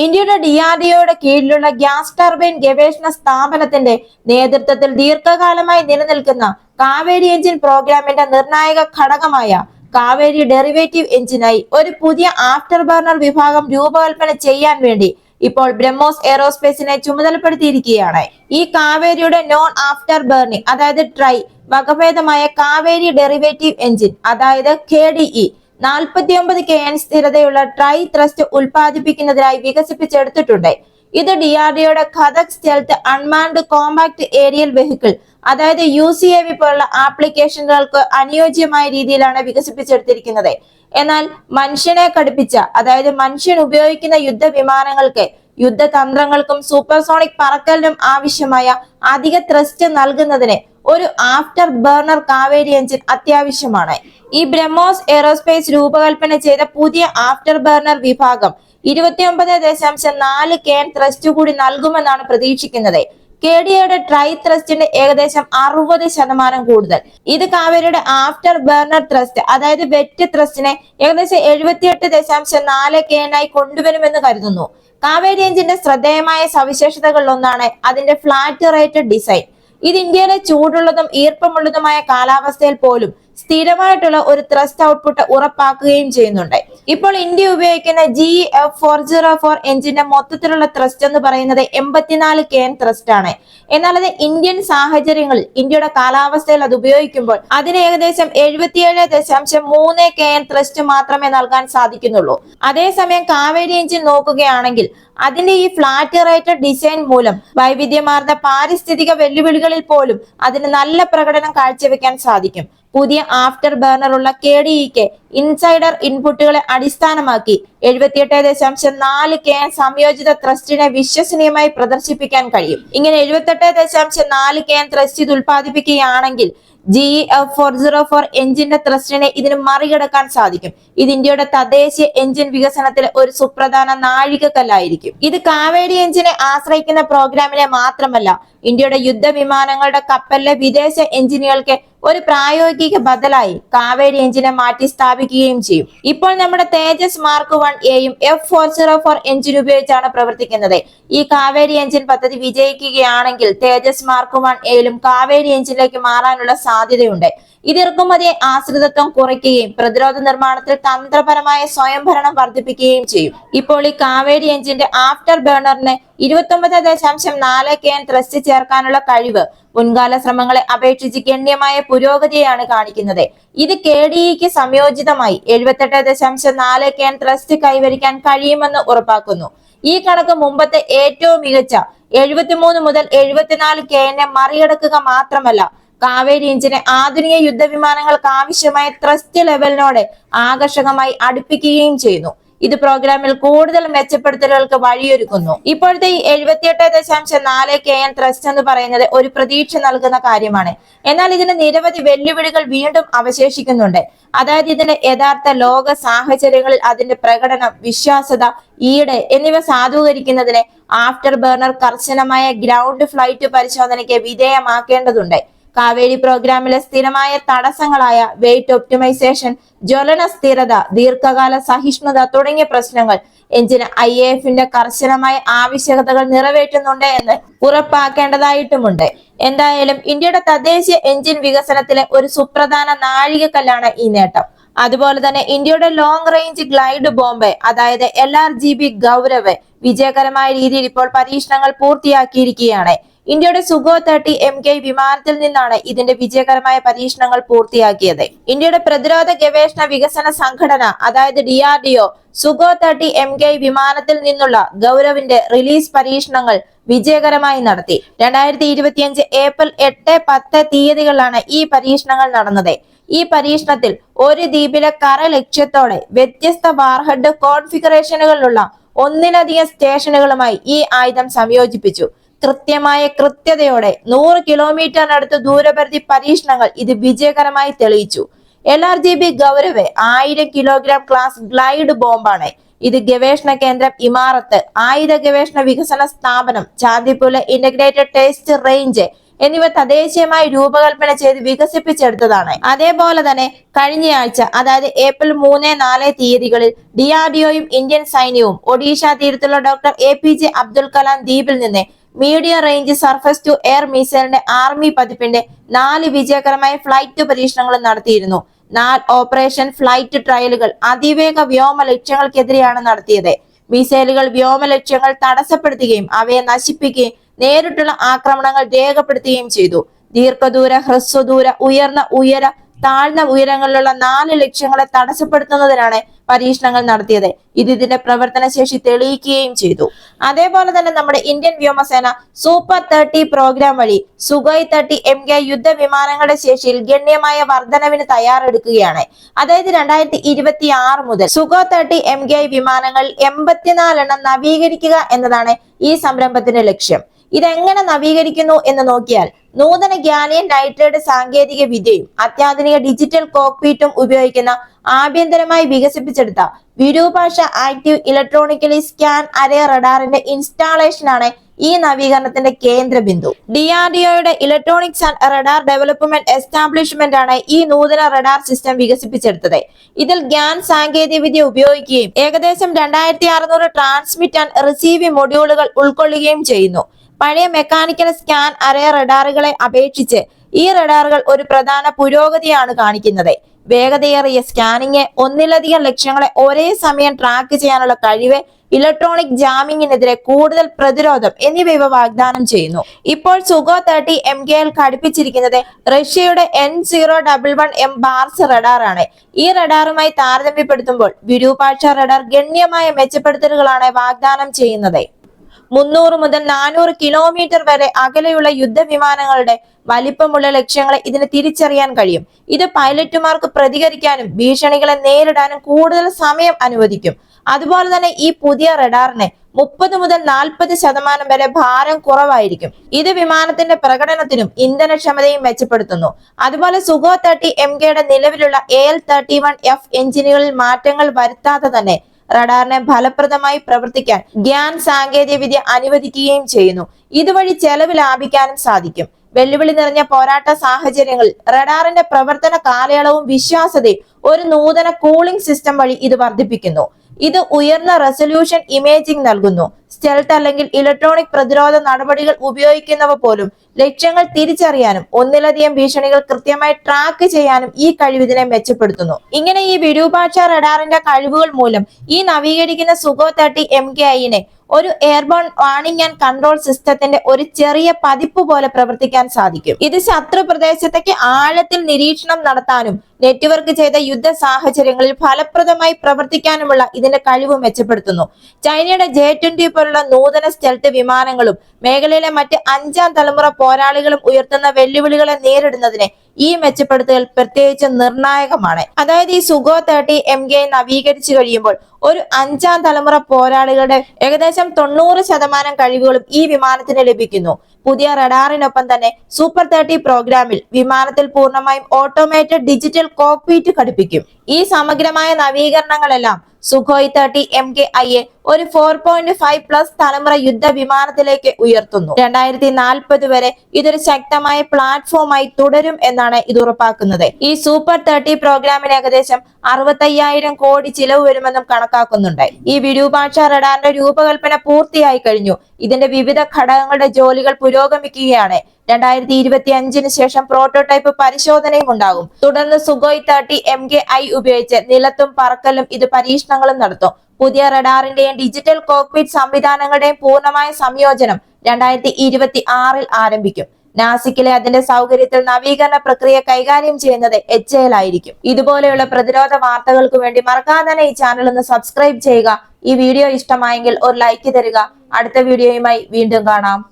ഇന്ത്യയുടെ ഡിആർഡിഒയുടെ കീഴിലുള്ള gas turbine ഗവേഷണ സ്ഥാപനത്തിന്റെ നേതൃത്വത്തിൽ ദീർഘകാലമായി നിലനിൽക്കുന്ന കാവേരി എഞ്ചിൻ പ്രോഗ്രാമിന്റെ നിർണായക ഘടകമായ കാവേരി ഡെറിവേറ്റീവ് എഞ്ചിനായി ഒരു പുതിയ ആഫ്റ്റർ ബർണർ വിഭാഗം രൂപകൽപ്പന ചെയ്യാൻ വേണ്ടി ഇപ്പോൾ ബ്രഹ്മോസ് എയറോസ്പേസിനെ ചുമതലപ്പെടുത്തിയിരിക്കുകയാണ്. ഈ കാവേരിയുടെ നോൺ ആഫ്റ്റർ ബേർണിംഗ് അതായത് ട്രൈ വകഭേദമായ കാവേരി ഡെറിവേറ്റീവ് എഞ്ചിൻ അതായത് കെ ഇ കെ എൻ സ്ഥിരതയുള്ള ട്രൈ ത്രസ്റ്റ് ഉൽപ്പാദിപ്പിക്കുന്നതിനായി വികസിപ്പിച്ചെടുത്തിട്ടുണ്ട്. ഇത് ഡി ആർ ഡിയുടെ Ghatak stealth unmanned compact aerial vehicle അതായത് യു സി എ വി പോലുള്ള ആപ്ലിക്കേഷനുകൾക്ക് അനുയോജ്യമായ രീതിയിലാണ് വികസിപ്പിച്ചെടുത്തിരിക്കുന്നത്. എന്നാൽ മനുഷ്യനെ കടുപ്പിച്ച അതായത് മനുഷ്യൻ ഉപയോഗിക്കുന്ന യുദ്ധ യുദ്ധവിമാനങ്ങൾക്ക് യുദ്ധതന്ത്രങ്ങൾക്കും സൂപ്പർസോണിക് പറക്കലിനും ആവശ്യമായ അധിക ത്രസ്റ്റ് നൽകുന്നതിന് ഒരു ആഫ്റ്റർ ബർണർ കാവേരി എഞ്ചിൻ അത്യാവശ്യമാണ്. ഈ ബ്രഹ്മോസ് എയറോസ്പേസ് രൂപകൽപ്പന ചെയ്ത പുതിയ ആഫ്റ്റർ ബർണർ വിഭാഗം ഇരുപത്തിയൊമ്പത് ദശാംശം നാല് കേൻ ത്രസ്റ്റ് കൂടി നൽകുമെന്നാണ് പ്രതീക്ഷിക്കുന്നത്. കെ ഡി എയുടെ ട്രൈ ത്രസ്റ്റിന്റെ ഏകദേശം അറുപത് ശതമാനം കൂടുതൽ. ഇത് കാവേരിയുടെ ആഫ്റ്റർ ബർണർ ത്രസ്റ്റ് അതായത് വെറ്റ് ത്രസ്റ്റിനെ ഏകദേശം എഴുപത്തിയെട്ട് ദശാംശം നാല് കേനായി കൊണ്ടുവരുമെന്ന് കരുതുന്നു. കാവേരി എഞ്ചിന്റെ ശ്രദ്ധേയമായ സവിശേഷതകളിൽ ഒന്നാണ് അതിന്റെ ഫ്ലാറ്റ് റേറ്റഡ് ഡിസൈൻ. ഇത് ഇന്ത്യയിലെ ചൂടുള്ളതും ഈർപ്പമുള്ളതുമായ കാലാവസ്ഥയിൽ പോലും സ്ഥിരമായിട്ടുള്ള ഒരു ത്രസ്റ്റ് ഔട്ട്പുട്ട് ഉറപ്പാക്കുകയും ചെയ്യുന്നുണ്ട്. ഇപ്പോൾ ഇന്ത്യ ഉപയോഗിക്കുന്ന G F four zero four എഞ്ചിന്റെ മൊത്തത്തിലുള്ള ത്രസ്റ്റ് എന്ന് പറയുന്നത് എൺപത്തിനാല് കെ എൻ ത്രസ്റ്റ് ആണ്. എന്നാൽ അത് ഇന്ത്യൻ സാഹചര്യങ്ങളിൽ ഇന്ത്യയുടെ കാലാവസ്ഥയിൽ അത് ഉപയോഗിക്കുമ്പോൾ അതിന് ഏകദേശം എഴുപത്തിയേഴ് ദശാംശം മൂന്ന് കെ എൻ ത്രസ്റ്റ് മാത്രമേ നൽകാൻ സാധിക്കുന്നുള്ളൂ. അതേസമയം കാവേരി എഞ്ചിൻ നോക്കുകയാണെങ്കിൽ അതിന്റെ ഈ ഫ്ലാറ്റ് റേറ്റർ ഡിസൈൻ മൂലം വൈവിധ്യമാർന്ന പാരിസ്ഥിതിക വെല്ലുവിളികളിൽ പോലും അതിന് നല്ല പ്രകടനം കാഴ്ചവെക്കാൻ സാധിക്കും. പുതിയ ആഫ്റ്റർ ബർണർ ഉള്ള കെ ഡി ഇക്ക് ഇൻസൈഡർ ഇൻപുട്ടുകളെ അടിസ്ഥാനമാക്കി എഴുപത്തിയെട്ട് ദശാംശം നാല് കെ സംയോജിത ത്രസ്റ്റിനെ വിശ്വസനീയമായി പ്രദർശിപ്പിക്കാൻ കഴിയും. ഇങ്ങനെ എഴുപത്തെട്ട് ദശാംശം നാല് കെ ത്രസ്റ്റ് ഇത് ഉൽപ്പാദിപ്പിക്കുകയാണെങ്കിൽ G F four zero four എഞ്ചിന്റെ ത്രസ്റ്റിനെ ഇതിന് മറികടക്കാൻ സാധിക്കും. ഇത് ഇന്ത്യയുടെ തദ്ദേശീയ എഞ്ചിൻ വികസനത്തിലെ ഒരു സുപ്രധാന നാഴികക്കല്ലായിരിക്കും. ഇത് കാവേരി എഞ്ചിനെ ആശ്രയിക്കുന്ന പ്രോഗ്രാമിനെ മാത്രമല്ല ഇന്ത്യയുടെ യുദ്ധവിമാനങ്ങളുടെ കപ്പലിലെ വിദേശ എഞ്ചിനുകൾക്ക് ഒരു പ്രായോഗിക ബദലായി കാവേരി എഞ്ചിനെ മാറ്റി സ്ഥാപിക്കുകയും ചെയ്യും. ഇപ്പോൾ നമ്മുടെ തേജസ് മാർക്ക് വൺ എയും F four zero four engine ഉപയോഗിച്ചാണ് പ്രവർത്തിക്കുന്നത്. ഈ കാവേരി എഞ്ചിൻ പദ്ധതി വിജയിക്കുകയാണെങ്കിൽ തേജസ് മാർക്ക് വൺ എയിലും കാവേരി എഞ്ചിനിലേക്ക് മാറാനുള്ള സാധ്യതയുണ്ട്. ഇത് ഇറക്കുമതി ആശ്രിതത്വം കുറയ്ക്കുകയും പ്രതിരോധ നിർമ്മാണത്തിൽ തന്ത്രപരമായ സ്വയംഭരണം വർദ്ധിപ്പിക്കുകയും ചെയ്യും. ഇപ്പോൾ ഈ കാവേരി എഞ്ചിന്റെ ആഫ്റ്റർ ബേണറിന് ഇരുപത്തൊമ്പത് ദശാംശം നാല് കെ എൻ ത്രസ്റ്റ് ചേർക്കാനുള്ള കഴിവ് മുൻകാല ശ്രമങ്ങളെ അപേക്ഷിച്ച് ഗണ്യമായ പുരോഗതിയാണ് കാണിക്കുന്നത്. ഇത് കെ ഡിഇക്ക് സംയോജിതമായി എഴുപത്തെട്ട് ദശാംശം നാല് കെ എൻ ത്രസ്റ്റ് കൈവരിക്കാൻ കഴിയുമെന്ന് ഉറപ്പാക്കുന്നു. ഈ കണക്ക് മുമ്പത്തെ ഏറ്റവും മികച്ച എഴുപത്തിമൂന്ന് മുതൽ എഴുപത്തിനാല് കെ എന്നെ മറികടക്കുക മാത്രമല്ല കാവേരി എഞ്ചിനെ ആധുനിക യുദ്ധവിമാനങ്ങൾക്ക് ആവശ്യമായ ത്രസ്റ്റ് ലെവലിനോട് ആകർഷകമായി അടുപ്പിക്കുകയും ചെയ്യുന്നു. ഇത് പ്രോഗ്രാമിൽ കൂടുതൽ മെച്ചപ്പെടുത്തലുകൾക്ക് വഴിയൊരുക്കുന്നു. ഇപ്പോഴത്തെ ഈ എഴുപത്തിയെട്ട് ദശാംശം നാല് കെ എൻ ത്രസ്റ്റ് എന്ന് പറയുന്നത് ഒരു പ്രതീക്ഷ നൽകുന്ന കാര്യമാണ്. എന്നാൽ ഇതിന് നിരവധി വെല്ലുവിളികൾ വീണ്ടും അവശേഷിക്കുന്നുണ്ട്. അതായത് ഇതിന്റെ യഥാർത്ഥ ലോക സാഹചര്യങ്ങളിൽ അതിന്റെ പ്രകടനം വിശ്വാസത ഈട് എന്നിവ സാധൂകരിക്കുന്നതിന് ആഫ്റ്റർ ബേർണർ കർശനമായ ഗ്രൗണ്ട് ഫ്ലൈറ്റ് പരിശോധനയ്ക്ക് വിധേയമാക്കേണ്ടതുണ്ട്. കാവേരി പ്രോഗ്രാമിലെ സ്ഥിരമായ തടസ്സങ്ങളായ വെയിറ്റ് ഒപ്റ്റിമൈസേഷൻ ജ്വലന സ്ഥിരത ദീർഘകാല സഹിഷ്ണുത തുടങ്ങിയ പ്രശ്നങ്ങൾ എഞ്ചിന് ഐ എ എഫിന്റെ കർശനമായ ആവശ്യകതകൾ നിറവേറ്റുന്നുണ്ട് എന്ന് ഉറപ്പാക്കേണ്ടതായിട്ടുമുണ്ട്. എന്തായാലും ഇന്ത്യയുടെ തദ്ദേശീയ എഞ്ചിൻ വികസനത്തിലെ ഒരു സുപ്രധാന നാഴികക്കല്ലാണ് ഈ നേട്ടം. അതുപോലെ തന്നെ ഇന്ത്യയുടെ ലോങ് റേഞ്ച് ഗ്ലൈഡ് ബോംബെ അതായത് L R G B Gaurav വിജയകരമായ രീതിയിൽ ഇപ്പോൾ പരീക്ഷണങ്ങൾ പൂർത്തിയാക്കിയിരിക്കുകയാണ്. ഇന്ത്യയുടെ സുഗോ തേർട്ടി എം കെ വിമാനത്തിൽ നിന്നാണ് ഇതിന്റെ വിജയകരമായ പരീക്ഷണങ്ങൾ പൂർത്തിയാക്കിയത്. ഇന്ത്യയുടെ പ്രതിരോധ ഗവേഷണ വികസന സംഘടന അതായത് D R D O Sukhoi thirty M K വിമാനത്തിൽ നിന്നുള്ള ഗൗരവിന്റെ റിലീസ് പരീക്ഷണങ്ങൾ വിജയകരമായി നടത്തി. രണ്ടായിരത്തി ഇരുപത്തിയഞ്ച് ഏപ്രിൽ എട്ട് പത്ത് തീയതികളിലാണ് ഈ പരീക്ഷണങ്ങൾ നടന്നത്. ഈ പരീക്ഷണത്തിൽ ഒരു ദ്വീപിലെ കര ലക്ഷ്യത്തോടെ വ്യത്യസ്ത വാർഹഡ് കോൺഫിഗറേഷനുകളിലുള്ള ഒന്നിലധികം സ്റ്റേഷനുകളുമായി ഈ ആയുധം സംയോജിപ്പിച്ചു. കൃത്യമായ കൃത്യതയോടെ നൂറ് കിലോമീറ്ററിനടുത്ത് ദൂരപരിധി പരീക്ഷണങ്ങൾ ഇത് വിജയകരമായി തെളിയിച്ചു. L R G B Gaurav ആയിരം കിലോഗ്രാം ക്ലാസ് ഗ്ലൈഡ് ബോംബാണ്. ഇത് ഗവേഷണ കേന്ദ്രം ഇമാറത്ത് ആയുധ ഗവേഷണ വികസന സ്ഥാപനം ചാന്ദിപ്പുല ഇന്റഗ്രേറ്റഡ് ടെസ്റ്റ് റേഞ്ച് എന്നിവ തദ്ദേശീയമായി രൂപകൽപ്പന ചെയ്ത് വികസിപ്പിച്ചെടുത്തതാണ്. അതേപോലെ തന്നെ കഴിഞ്ഞയാഴ്ച അതായത് ഏപ്രിൽ മൂന്ന് നാല് തീയതികളിൽ ഡിആർഡിഒയും ഇന്ത്യൻ സൈന്യവും ഒഡീഷ തീരത്തുള്ള doctor A P J Abdul Kalam ദ്വീപിൽ നിന്ന് medium range surface to air മിസൈലിന്റെ army പതിപ്പിന്റെ നാല് വിജയകരമായ ഫ്ലൈറ്റ് പരീക്ഷണങ്ങളും നടത്തിയിരുന്നു. നാല് ഓപ്പറേഷൻ ഫ്ലൈറ്റ് ട്രയലുകൾ അതിവേഗ വ്യോമ ലക്ഷ്യങ്ങൾക്കെതിരെയാണ് നടത്തിയത്. മിസൈലുകൾ വ്യോമ ലക്ഷ്യങ്ങൾ തടസ്സപ്പെടുത്തുകയും അവയെ നശിപ്പിക്കുകയും നേരിട്ടുള്ള ആക്രമണങ്ങൾ രേഖപ്പെടുത്തുകയും ചെയ്തു. ദീർഘദൂര ഹ്രസ്വദൂര ഉയർന്ന ഉയര താഴ്ന്ന ഉയരങ്ങളിലുള്ള നാല് ലക്ഷ്യങ്ങളെ തടസ്സപ്പെടുത്തുന്നതിനാണ് പരീക്ഷണങ്ങൾ നടത്തിയത്. ഇത് ഇതിന്റെ പ്രവർത്തന ശേഷി തെളിയിക്കുകയും ചെയ്തു. അതേപോലെ തന്നെ നമ്മുടെ ഇന്ത്യൻ വ്യോമസേന സൂപ്പർ തേർട്ടി പ്രോഗ്രാം വഴി സുഖോയ് തേർട്ടി എം കെ യുദ്ധവിമാനങ്ങളുടെ ശേഷിയിൽ ഗണ്യമായ വർധനവിന് തയ്യാറെടുക്കുകയാണ്. അതായത് രണ്ടായിരത്തി ഇരുപത്തി ആറ് മുതൽ സുഖോ തേർട്ടി എം കെ വിമാനങ്ങൾ എൺപത്തിനാലെണ്ണം നവീകരിക്കുക എന്നതാണ് ഈ സംരംഭത്തിന്റെ ലക്ഷ്യം. ഇതെങ്ങനെ നവീകരിക്കുന്നു എന്ന് നോക്കിയാൽ നൂതന ഗ്യാലിയൻ നൈട്രേറ്റ് സാങ്കേതിക വിദ്യയും അത്യാധുനിക ഡിജിറ്റൽ കോക്പീറ്റും ഉപയോഗിക്കുന്ന ആഭ്യന്തരമായി വികസിപ്പിച്ചെടുത്ത വിരൂപാഷ ആക്റ്റീവ് ഇലക്ട്രോണിക്കലി സ്കാൻ അരേ റഡാറിന്റെ ഇൻസ്റ്റാളേഷനാണ് ഈ നവീകരണത്തിന്റെ കേന്ദ്ര ബിന്ദു ഡി ആർ ഡി ഒയുടെ electronics and radar development establishment ആണ് ഈ നൂതന റഡാർ സിസ്റ്റം വികസിപ്പിച്ചെടുത്തത്. ഇതിൽ ഗ്യാൻ സാങ്കേതിക വിദ്യ ഉപയോഗിക്കുകയും ഏകദേശം രണ്ടായിരത്തി അറുന്നൂറ് ട്രാൻസ്മിറ്റ് ആൻഡ് റിസീവ് മൊഡ്യൂളുകൾ ഉൾക്കൊള്ളുകയും ചെയ്യുന്നു. പഴയ മെക്കാനിക്കൽ സ്കാൻ അറേ റഡാറുകളെ അപേക്ഷിച്ച് ഈ റഡാറുകൾ ഒരു പ്രധാന പുരോഗതിയാണ് കാണിക്കുന്നത്. വേഗതയേറിയ സ്കാനിങ് ഒന്നിലധികം ലക്ഷ്യങ്ങളെ ഒരേ സമയം ട്രാക്ക് ചെയ്യാനുള്ള കഴിവ് ഇലക്ട്രോണിക് ജാമിങ്ങിനെതിരെ കൂടുതൽ പ്രതിരോധം എന്നിവ ഇവ വാഗ്ദാനം ചെയ്യുന്നു. ഇപ്പോൾ Sukhoi thirty M K L ഘടിപ്പിച്ചിരിക്കുന്നത് റഷ്യയുടെ N zero double one M Bars റഡാറാണ്. ഈ റഡാറുമായി താരതമ്യപ്പെടുത്തുമ്പോൾ വിരൂപാക്ഷ റഡാർ ഗണ്യമായ മെച്ചപ്പെടുത്തലുകളാണ് വാഗ്ദാനം ചെയ്യുന്നത്. മുന്നൂറ് മുതൽ നാനൂറ് കിലോമീറ്റർ വരെ അകലെയുള്ള യുദ്ധവിമാനങ്ങളുടെ വലിപ്പമുള്ള ലക്ഷ്യങ്ങളെ ഇതിന് തിരിച്ചറിയാൻ കഴിയും. ഇത് പൈലറ്റുമാർക്ക് പ്രതികരിക്കാനും ഭീഷണികളെ നേരിടാനും കൂടുതൽ സമയം അനുവദിക്കും. അതുപോലെ തന്നെ ഈ പുതിയ റഡാറിനെ മുപ്പത് മുതൽ നാൽപ്പത് ശതമാനം വരെ ഭാരം കുറവായിരിക്കും. ഇത് വിമാനത്തിന്റെ പ്രകടനത്തിനും ഇന്ധനക്ഷമതയും മെച്ചപ്പെടുത്തുന്നു. അതുപോലെ സുഗോ തേർട്ടി എം കെയുടെ നിലവിലുള്ള A L thirty one F എഞ്ചിനുകളിൽ മാറ്റങ്ങൾ വരുത്താതെ തന്നെ റഡാറിനെ ഫലപ്രദമായി പ്രവർത്തിക്കാൻ ഗ്യാൻ സാങ്കേതിക വിദ്യ അനുവദിക്കുകയും ചെയ്യുന്നു. ഇതുവഴി ചെലവ് ലാഭിക്കാനും സാധിക്കും. വെല്ലുവിളി നിറഞ്ഞ പോരാട്ട സാഹചര്യങ്ങളിൽ റഡാറിന്റെ പ്രവർത്തന കാലയളവും വിശ്വാസതയും ഒരു നൂതന കൂളിംഗ് സിസ്റ്റം വഴി ഇത് വർദ്ധിപ്പിക്കുന്നു. ഇത് ഉയർന്ന റെസൊല്യൂഷൻ ഇമേജിംഗ് നൽകുന്നു. സ്റ്റെൽത്ത് അല്ലെങ്കിൽ ഇലക്ട്രോണിക് പ്രതിരോധ നടപടികൾ ഉപയോഗിക്കുന്നവ പോലും ലക്ഷ്യങ്ങൾ തിരിച്ചറിയാനും ഒന്നിലധികം ഭീഷണികൾ കൃത്യമായി ട്രാക്ക് ചെയ്യാനും ഈ കഴിവ് ഇതിനെ മെച്ചപ്പെടുത്തുന്നു. ഇങ്ങനെ ഈ വിരൂപാക്ഷ റഡാറിന്റെ കഴിവുകൾ മൂലം ഈ നവീകരിക്കുന്ന സുഗോ തേർട്ടി എം കെ ഐനെ ഒരു എയർബോൺ വാണിംഗ് ആൻഡ് കൺട്രോൾ സിസ്റ്റത്തിന്റെ ഒരു ചെറിയ പതിപ്പ് പോലെ പ്രവർത്തിക്കാൻ സാധിക്കും. ഇത് ശത്രു പ്രദേശത്തേക്ക് ആഴത്തിൽ നിരീക്ഷണം നടത്താനും നെറ്റ്വർക്ക് ചെയ്ത യുദ്ധ സാഹചര്യങ്ങളിൽ ഫലപ്രദമായി പ്രവർത്തിക്കാനുമുള്ള ഇതിന്റെ കഴിവ് മെച്ചപ്പെടുത്തുന്നു. ചൈനയുടെ ജെ ട്വന്റി പോലുള്ള നൂതന സ്റ്റെൽത്ത് വിമാനങ്ങളും മേഖലയിലെ മറ്റ് അഞ്ചാം തലമുറ പോരാളികളും ഉയർത്തുന്ന വെല്ലുവിളികളെ നേരിടുന്നതിന് ഈ മെച്ചപ്പെടുത്തൽ പ്രത്യേകിച്ച് നിർണായകമാണ്. അതായത് ഈ സുഗോ തേർട്ടി എം കെ നവീകരിച്ചു കഴിയുമ്പോൾ ഒരു അഞ്ചാം തലമുറ പോരാളികളുടെ ഏകദേശം തൊണ്ണൂറ് ശതമാനം കഴിവുകളും ഈ വിമാനത്തിന് ലഭിക്കുന്നു. പുതിയ റഡാറിനൊപ്പം തന്നെ സൂപ്പർ തേർട്ടി പ്രോഗ്രാമിൽ വിമാനത്തിൽ പൂർണമായും ഓട്ടോമേറ്റഡ് ഡിജിറ്റൽ കോക്പീറ്റ് ഘടിപ്പിക്കും. ഈ സമഗ്രമായ നവീകരണങ്ങളെല്ലാം Sukhoi thirty M K I A ഒരു ഫോർ പോയിന്റ് ഫൈവ് പ്ലസ് തലമുറ യുദ്ധ വിമാനത്തിലേക്ക് ഉയർത്തുന്നു. രണ്ടായിരത്തി നാൽപ്പത് വരെ ഇതൊരു ശക്തമായ പ്ലാറ്റ്ഫോമായി തുടരും എന്നാണ് ഇത് ഉറപ്പാക്കുന്നത്. ഈ സൂപ്പർ തേർട്ടി പ്രോഗ്രാമിന് ഏകദേശം അറുപത്തയ്യായിരം കോടി ചിലവ് വരുമെന്നും കണക്കാക്കുന്നുണ്ട് ഈ വിരൂപാക്ഷ റഡാറിന്റെ രൂപകൽപ്പന പൂർത്തിയായി കഴിഞ്ഞു. ഇതിന്റെ വിവിധ ഘടകങ്ങളുടെ ജോലികൾ പുരോഗമിക്കുകയാണ്. രണ്ടായിരത്തി ഇരുപത്തി അഞ്ചിന് ശേഷം പ്രോട്ടോടൈപ്പ് പരിശോധനയും ഉണ്ടാകും. തുടർന്ന് Sukhoi thirty M K I ഉപയോഗിച്ച് നിലത്തും പറക്കലും ഇത് പരീക്ഷണങ്ങളും നടത്തും. പുതിയ റഡാറിന്റെയും ഡിജിറ്റൽ കോക്പിറ്റ് സംവിധാനങ്ങളുടെയും പൂർണമായ സംയോജനം രണ്ടായിരത്തി ഇരുപത്തി ആറിൽ ആരംഭിക്കും. നാസിക്കിലെ അതിന്റെ സൗകര്യത്തിൽ നവീകരണ പ്രക്രിയ കൈകാര്യം ചെയ്യുന്നത് എച്ച് ആയിരിക്കും. ഇതുപോലെയുള്ള പ്രതിരോധ വാർത്തകൾക്ക് വേണ്ടി മറക്കാതെ തന്നെ ഈ ചാനൽ ഒന്ന് സബ്സ്ക്രൈബ് ചെയ്യുക. ഈ വീഡിയോ ഇഷ്ടമായെങ്കിൽ ഒരു ലൈക്ക് തരിക. അടുത്ത വീഡിയോയുമായി വീണ്ടും കാണാം.